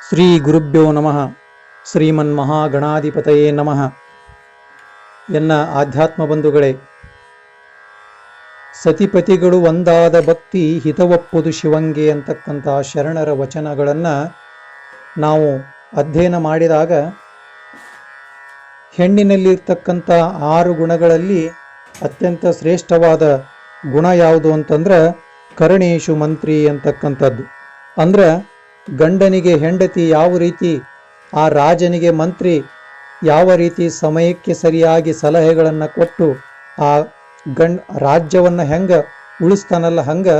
ಶ್ರೀ ಗುರುಭ್ಯೋ ನಮಃ ಶ್ರೀಮನ್ ಮಹಾಗಣಾಧಿಪತಯೇ ನಮಃ ಎನ್ನ ಆಧ್ಯಾತ್ಮ ಬಂಧುಗಳೇ ಸತಿಪತಿಗಳು ಒಂದಾದ ಭಕ್ತಿ ಹಿತವಪ್ಪುದು ಶಿವಂಗೆ ಅಂತಕ್ಕಂಥ ಶರಣರ ವಚನಗಳನ್ನು ನಾವು ಅಧ್ಯಯನ ಮಾಡಿದಾಗ ಹೆಣ್ಣಿನಲ್ಲಿರ್ತಕ್ಕಂಥ ಆರು ಗುಣಗಳಲ್ಲಿ ಅತ್ಯಂತ ಶ್ರೇಷ್ಠವಾದ ಗುಣ ಯಾವುದು ಅಂತಂದ್ರೆ ಕರಣೇಶು ಮಂತ್ರಿ ಅಂತಕ್ಕಂಥದ್ದು. ಅಂದ್ರೆ ಗಂಡನಿಗೆ ಹೆಂಡತಿ ಯಾವ ರೀತಿ, ಆ ರಾಜನಿಗೆ ಮಂತ್ರಿ ಯಾವ ರೀತಿ ಸಮಯಕ್ಕೆ ಸರಿಯಾಗಿ ಸಲಹೆಗಳನ್ನು ಕೊಟ್ಟು, ಆ ಗಂಡ್ ರಾಜ್ಯವನ್ನು ಹೆಂಗೆ ಉಳಿಸ್ತಾನಲ್ಲ ಹಂಗೆ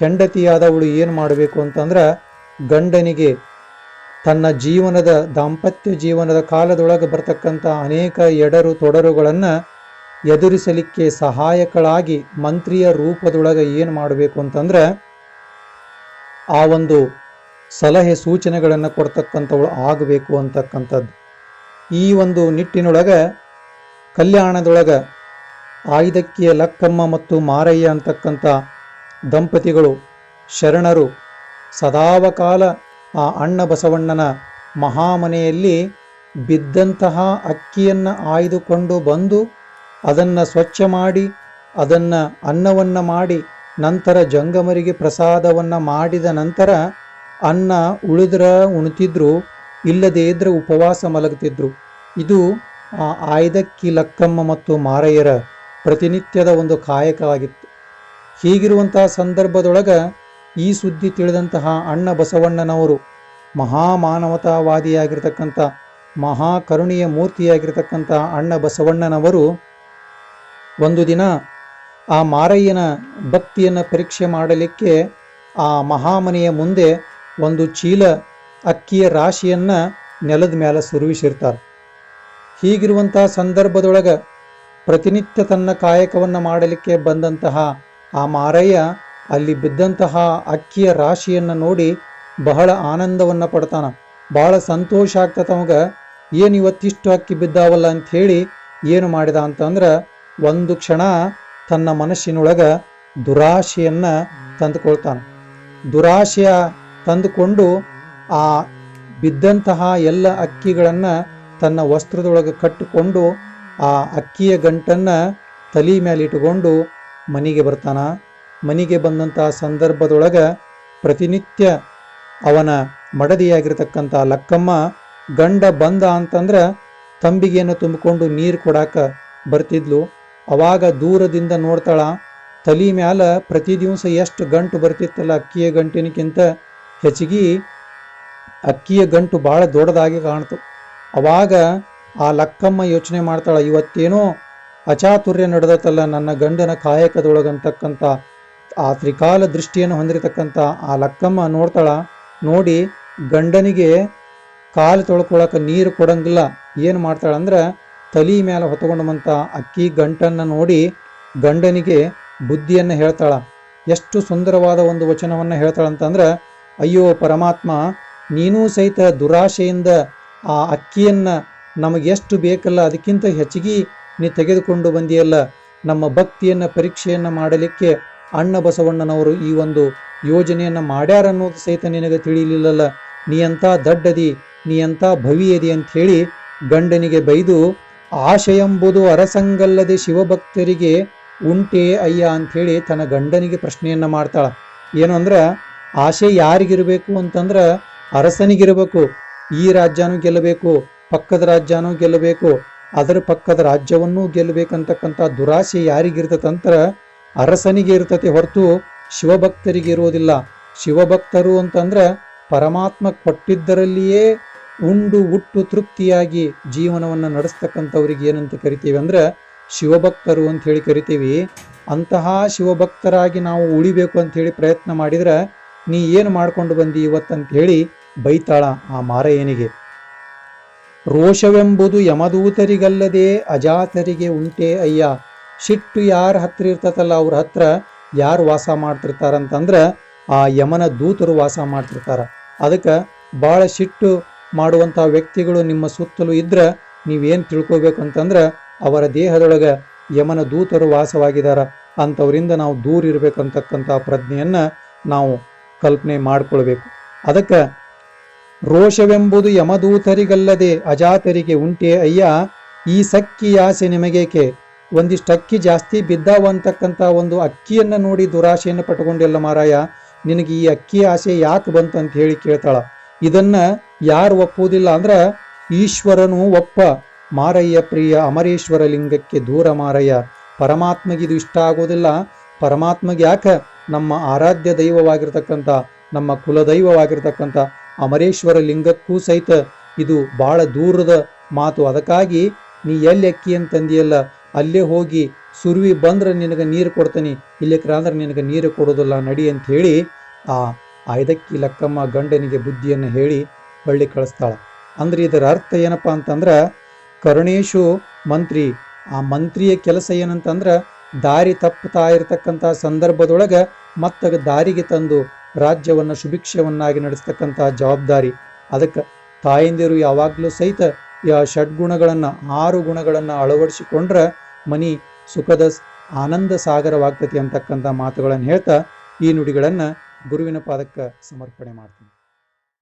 ಹೆಂಡತಿಯಾದವಳು ಏನು ಮಾಡಬೇಕು ಅಂತಂದ್ರೆ, ಗಂಡನಿಗೆ ತನ್ನ ಜೀವನದ ದಾಂಪತ್ಯ ಜೀವನದ ಕಾಲದೊಳಗೆ ಬರ್ತಕ್ಕಂಥ ಅನೇಕ ಎಡರು ತೊಡರುಗಳನ್ನು ಎದುರಿಸಲಿಕ್ಕೆ ಸಹಾಯಕಳಾಗಿ ಮಂತ್ರಿಯ ರೂಪದೊಳಗೆ ಏನು ಮಾಡಬೇಕು ಅಂತಂದ್ರೆ, ಆ ಒಂದು ಸಲಹೆ ಸೂಚನೆಗಳನ್ನು ಕೊಡ್ತಕ್ಕಂಥವಳು ಆಗಬೇಕು ಅಂತಕ್ಕಂಥದ್ದು. ಈ ಒಂದು ನಿಟ್ಟಿನೊಳಗೆ ಕಲ್ಯಾಣದೊಳಗೆ ಆಯ್ದಕ್ಕಿಯ ಲಕ್ಕಮ್ಮ ಮತ್ತು ಮಾರಯ್ಯ ಅಂತಕ್ಕಂಥ ದಂಪತಿಗಳು, ಶರಣರು ಸದಾವಕಾಲ ಆ ಅಣ್ಣ ಬಸವಣ್ಣನ ಮಹಾಮನೆಯಲ್ಲಿ ಬಿದ್ದಂತಹ ಅಕ್ಕಿಯನ್ನು ಆಯ್ದುಕೊಂಡು ಬಂದು ಅದನ್ನು ಸ್ವಚ್ಛ ಮಾಡಿ, ಅದನ್ನು ಅನ್ನವನ್ನು ಮಾಡಿ, ನಂತರ ಜಂಗಮರಿಗೆ ಪ್ರಸಾದವನ್ನು ಮಾಡಿದ ನಂತರ ಅನ್ನ ಉಳಿದ್ರ ಉಣ್ತಿದ್ರು, ಇಲ್ಲದೇ ಇದ್ರೆ ಉಪವಾಸ ಮಲಗ್ತಿದ್ರು. ಇದು ಆ ಆಯ್ದಕ್ಕಿ ಲಕ್ಕಮ್ಮ ಮತ್ತು ಮಾರಯ್ಯರ ಪ್ರತಿನಿತ್ಯದ ಒಂದು ಕಾಯಕವಾಗಿತ್ತು. ಹೀಗಿರುವಂತಹ ಸಂದರ್ಭದೊಳಗ ಈ ಸುದ್ದಿ ತಿಳಿದಂತಹ ಅಣ್ಣ ಬಸವಣ್ಣನವರು ಮಹಾಮಾನವತಾವಾದಿಯಾಗಿರ್ತಕ್ಕಂಥ, ಮಹಾಕರುಣೀಯ ಮೂರ್ತಿಯಾಗಿರ್ತಕ್ಕಂಥ ಅಣ್ಣ ಬಸವಣ್ಣನವರು ಒಂದು ದಿನ ಆ ಮಾರಯ್ಯನ ಭಕ್ತಿಯನ್ನು ಪರೀಕ್ಷೆ ಮಾಡಲಿಕ್ಕೆ ಆ ಮಹಾಮನೆಯ ಮುಂದೆ ಒಂದು ಚೀಲ ಅಕ್ಕಿಯ ರಾಶಿಯನ್ನು ನೆಲದ ಮೇಲೆ ಸುರುವಿಸಿರ್ತಾರೆ. ಹೀಗಿರುವಂತಹ ಸಂದರ್ಭದೊಳಗೆ ಪ್ರತಿನಿತ್ಯ ತನ್ನ ಕಾಯಕವನ್ನು ಮಾಡಲಿಕ್ಕೆ ಬಂದಂತಹ ಆ ಮಾರಯ್ಯ ಅಲ್ಲಿ ಬಿದ್ದಂತಹ ಅಕ್ಕಿಯ ರಾಶಿಯನ್ನು ನೋಡಿ ಬಹಳ ಆನಂದವನ್ನು ಪಡ್ತಾನ. ಬಹಳ ಸಂತೋಷ ಆಗ್ತದ ಅವಾಗ ಏನು ಇವತ್ತಿಷ್ಟು ಅಕ್ಕಿ ಬಿದ್ದಾವಲ್ಲ ಅಂತ ಹೇಳಿ ಏನು ಮಾಡಿದ ಅಂತಂದ್ರೆ ಒಂದು ಕ್ಷಣ ತನ್ನ ಮನಸ್ಸಿನೊಳಗ ದುರಾಶೆಯನ್ನು ತಂದುಕೊಳ್ತಾನೆ. ದುರಾಶೆಯ ತಂದುಕೊಂಡು ಆ ಬಿದ್ದಂತಹ ಎಲ್ಲ ಅಕ್ಕಿಗಳನ್ನು ತನ್ನ ವಸ್ತ್ರದೊಳಗೆ ಕಟ್ಟಿಕೊಂಡು ಆ ಅಕ್ಕಿಯ ಗಂಟನ್ನು ತಲೆ ಮೇಲೆ ಇಟ್ಟುಕೊಂಡು ಮನೆಗೆ ಬರ್ತಾನ. ಮನೆಗೆ ಬಂದಂತಹ ಸಂದರ್ಭದೊಳಗೆ ಪ್ರತಿನಿತ್ಯ ಅವನ ಮಡದಿಯಾಗಿರ್ತಕ್ಕಂಥ ಲಕ್ಕಮ್ಮ ಗಂಡ ಬಂದ ಅಂತಂದ್ರೆ ತಂಬಿಗೆಯನ್ನು ತುಂಬಿಕೊಂಡು ನೀರು ಕೊಡಾಕ ಬರ್ತಿದ್ಲು. ಅವಾಗ ದೂರದಿಂದ ನೋಡ್ತಾಳ, ತಲೆ ಮ್ಯಾಲ ಪ್ರತಿ ದಿವಸ ಎಷ್ಟು ಗಂಟು ಬರ್ತಿತ್ತಲ್ಲ ಅಕ್ಕಿಯ ಗಂಟಿನಕ್ಕಿಂತ. ಹೆಚ್ಚಿಗೆ ಅಕ್ಕಿಯ ಗಂಟು ಭಾಳ ದೊಡ್ಡದಾಗಿ ಕಾಣ್ತು. ಅವಾಗ ಆ ಲಕ್ಕಮ್ಮ ಯೋಚನೆ ಮಾಡ್ತಾಳೆ, ಇವತ್ತೇನೋ ಅಚಾತುರ್ಯ ನಡೆದತ್ತಲ್ಲ ನನ್ನ ಗಂಡನ ಕಾಯಕದೊಳಗಂತಕ್ಕಂಥ ಆ ತ್ರಿಕಾಲ ದೃಷ್ಟಿಯನ್ನು ಹೊಂದಿರತಕ್ಕಂಥ ಆ ಲಕ್ಕಮ್ಮ ನೋಡ್ತಾಳ, ನೋಡಿ ಗಂಡನಿಗೆ ಕಾಲು ತೊಳ್ಕೊಳಕ್ಕೆ ನೀರು ಕೊಡಂಗಿಲ್ಲ, ಏನು ಮಾಡ್ತಾಳಂದ್ರೆ ತಲಿ ಮೇಲೆ ಹೊತ್ಕೊಂಡಂಥ ಅಕ್ಕಿ ಗಂಟನ್ನು ನೋಡಿ ಗಂಡನಿಗೆ ಬುದ್ಧಿಯನ್ನು ಹೇಳ್ತಾಳ. ಎಷ್ಟು ಸುಂದರವಾದ ಒಂದು ವಚನವನ್ನು ಹೇಳ್ತಾಳಂತಂದ್ರೆ ಅಯ್ಯೋ ಪರಮಾತ್ಮ, ನೀನೂ ಸಹಿತ ದುರಾಶೆಯಿಂದ ಆ ಅಕ್ಕಿಯನ್ನು ನಮಗೆ ಎಷ್ಟು ಬೇಕಲ್ಲ, ಅದಕ್ಕಿಂತ ಹೆಚ್ಚಿಗೆ ನೀ ತೆಗೆದುಕೊಂಡು ಬಂದಿಯಲ್ಲ. ನಮ್ಮ ಭಕ್ತಿಯನ್ನು, ಪರೀಕ್ಷೆಯನ್ನು ಮಾಡಲಿಕ್ಕೆ ಅಣ್ಣ ಬಸವಣ್ಣನವರು ಈ ಒಂದು ಯೋಜನೆಯನ್ನು ಮಾಡ್ಯಾರ ಅನ್ನೋದು ಸಹಿತ ನಿನಗೆ ತಿಳಿಯಲಿಲ್ಲಲ್ಲ ನೀ ಎಂಥ ದಡ್ಡದಿ ನೀ ಎಂಥ ಭವಿಯದಿ ಅಂತ ಹೇಳಿ ಗಂಡನಿಗೆ ಬೈದು ಆಶೆ ಎಂಬುದು ಅರಸಂಗಲ್ಲದೆ ಶಿವಭಕ್ತರಿಗೆ ಉಂಟೆ ಅಯ್ಯ ಅಂಥೇಳಿ ತನ್ನ ಗಂಡನಿಗೆ ಪ್ರಶ್ನೆಯನ್ನ ಮಾಡ್ತಾಳ. ಏನು ಅಂದ್ರೆ ಆಶೆ ಯಾರಿಗಿರಬೇಕು ಅಂತಂದ್ರೆ ಅರಸನಿಗಿರಬೇಕು. ಈ ರಾಜ್ಯನೂ ಗೆಲ್ಲಬೇಕು, ಪಕ್ಕದ ರಾಜ್ಯನೂ ಗೆಲ್ಲಬೇಕು, ಅದರ ಪಕ್ಕದ ರಾಜ್ಯವನ್ನೂ ಗೆಲ್ಲಬೇಕಂತಕ್ಕಂಥ ದುರಾಸೆ ಯಾರಿಗಿರ್ತದಂತರ ಅರಸನಿಗೆ ಇರ್ತತೆ ಹೊರತು ಶಿವಭಕ್ತರಿಗೆ ಇರೋದಿಲ್ಲ ಶಿವಭಕ್ತರು ಅಂತಂದ್ರೆ ಪರಮಾತ್ಮ ಕೊಟ್ಟಿದ್ದರಲ್ಲಿಯೇ ಉಂಡು ಉಟ್ಟು ತೃಪ್ತಿಯಾಗಿ ಜೀವನವನ್ನು ನಡೆಸ್ತಕ್ಕಂಥವ್ರಿಗೆ ಏನಂತ ಕರಿತೀವಿ ಅಂದ್ರೆ ಶಿವಭಕ್ತರು ಅಂತ ಹೇಳಿ ಕರಿತೀವಿ. ಅಂತಹ ಶಿವಭಕ್ತರಾಗಿ ನಾವು ಉಳಿಬೇಕು ಅಂತ ಹೇಳಿ ಪ್ರಯತ್ನ ಮಾಡಿದ್ರೆ ನೀ ಏನು ಮಾಡ್ಕೊಂಡು ಬಂದಿ ಇವತ್ತಂತ ಹೇಳಿ ಬೈತಾಳ ಆ ಮಾರಯ್ಯನಿಗೆ. ರೋಷವೆಂಬುದು ಯಮದೂತರಿಗಲ್ಲದೆ ಅಜಾತರಿಗೆ ಉಂಟೆ ಅಯ್ಯ. ಶಿಟ್ಟು ಯಾರ ಹತ್ರ ಇರ್ತತಲ್ಲ ಅವ್ರ ಹತ್ರ ಯಾರು ವಾಸ ಮಾಡ್ತಿರ್ತಾರಂತಂದ್ರೆ ಆ ಯಮನ ದೂತರು ವಾಸ ಮಾಡ್ತಿರ್ತಾರ. ಅದಕ್ಕೆ ಭಾಳ ಸಿಟ್ಟು ಮಾಡುವಂಥ ವ್ಯಕ್ತಿಗಳು ನಿಮ್ಮ ಸುತ್ತಲೂ ಇದ್ರೆ ನೀವೇನು ತಿಳ್ಕೊಬೇಕು ಅಂತಂದ್ರೆ ಅವರ ದೇಹದೊಳಗೆ ಯಮನ ದೂತರು ವಾಸವಾಗಿದ್ದಾರೆ ಅಂಥವರಿಂದ ನಾವು ದೂರ ಇರಬೇಕಂತಕ್ಕಂಥ ಪ್ರಜ್ಞೆಯನ್ನು ನಾವು ಕಲ್ಪನೆ ಮಾಡಿಕೊಳ್ಬೇಕು. ಅದಕ್ಕೆ ರೋಷವೆಂಬುದು ಯಮದೂತರಿಗಲ್ಲದೆ ಅಜಾತರಿಗೆ ಉಂಟೆ ಅಯ್ಯ, ಈ ಸಕ್ಕಿ ಆಸೆ ನಿಮಗೇಕೆ? ಒಂದಿಷ್ಟು ಅಕ್ಕಿ ಜಾಸ್ತಿ ಬಿದ್ದಾವ ಅಂತಕ್ಕಂಥ ಒಂದು ಅಕ್ಕಿಯನ್ನ ನೋಡಿ ದುರಾಶೆಯನ್ನು ಪಟ್ಟುಕೊಂಡಿಲ್ಲ ಮಾರಾಯ, ನಿನಗೆ ಈ ಅಕ್ಕಿ ಆಸೆ ಯಾಕೆ ಬಂತು ಅಂತ ಹೇಳಿ ಕೇಳ್ತಾಳ. ಇದನ್ನ ಯಾರು ಒಪ್ಪುವುದಿಲ್ಲ ಅಂದ್ರೆ ಈಶ್ವರನು ಒಪ್ಪ, ಮಾರಯ್ಯ ಪ್ರಿಯ ಅಮರೇಶ್ವರ ಲಿಂಗಕ್ಕೆ ದೂರ ಮಾರಯ್ಯ, ಪರಮಾತ್ಮಗಿದು ಇಷ್ಟ ಆಗೋದಿಲ್ಲ ಪರಮಾತ್ಮಗೆ ಯಾಕ ನಮ್ಮ ಆರಾಧ್ಯ ದೈವವಾಗಿರ್ತಕ್ಕಂಥ, ನಮ್ಮ ಕುಲದೈವವಾಗಿರ್ತಕ್ಕಂಥ ಅಮರೇಶ್ವರ ಲಿಂಗಕ್ಕೂ ಸಹಿತ ಇದು ಬಹಳ ದೂರದ ಮಾತು. ಅದಕ್ಕಾಗಿ ನೀ ಎಲ್ಲಿ ಅಕ್ಕಿ ಅಂತಂದಿಯಲ್ಲ ಅಲ್ಲೇ ಹೋಗಿ ಸುರುವಿ ಬಂದ್ರೆ ನಿನಗೆ ನೀರು ಕೊಡ್ತೀನಿ ಇಲ್ಲಿಕ್ರ ಅಂದ್ರೆ ನಿನಗೆ ನೀರು ಕೊಡೋದಿಲ್ಲ ನಡಿ ಅಂತ ಹೇಳಿ ಆ ಐದಕ್ಕಿ ಲಕ್ಕಮ್ಮ ಗಂಡನಿಗೆ ಬುದ್ಧಿಯನ್ನು ಹೇಳಿ ಬಳ್ಳಿ ಕಳಿಸ್ತಾಳೆ. ಅಂದ್ರೆ ಇದರ ಅರ್ಥ ಏನಪ್ಪಾ ಅಂತಂದ್ರೆ, ಕರುಣೇಶು ಮಂತ್ರಿ, ಆ ಮಂತ್ರಿಯ ಕೆಲಸ ಏನಂತಂದ್ರ ದಾರಿ ತಪ್ಪುತ್ತಾ ಇರತಕ್ಕಂಥ ಸಂದರ್ಭದೊಳಗೆ ಮತ್ತ ದಾರಿಗೆ ತಂದು ರಾಜ್ಯವನ್ನ ಸುಭಿಕ್ಷವನ್ನಾಗಿ ನಡೆಸ್ತಕ್ಕಂಥ ಜವಾಬ್ದಾರಿ. ಅದಕ್ಕೆ ತಾಯಂದಿರು ಯಾವಾಗಲೂ ಸಹಿತ ಷಡ್ಗುಣಗಳನ್ನ, ಆರು ಗುಣಗಳನ್ನ ಅಳವಡಿಸಿಕೊಂಡ್ರ ಮನಿ ಸುಖದ ಆನಂದ ಸಾಗರವಾಗ್ತತಿ ಅಂತಕ್ಕಂಥ ಮಾತುಗಳನ್ನು ಹೇಳ್ತಾ ಈ ನುಡಿಗಳನ್ನು ಗುರುವಿನ ಪಾದಕ್ಕೆ ಸಮರ್ಪಣೆ ಮಾಡ್ತೀನಿ.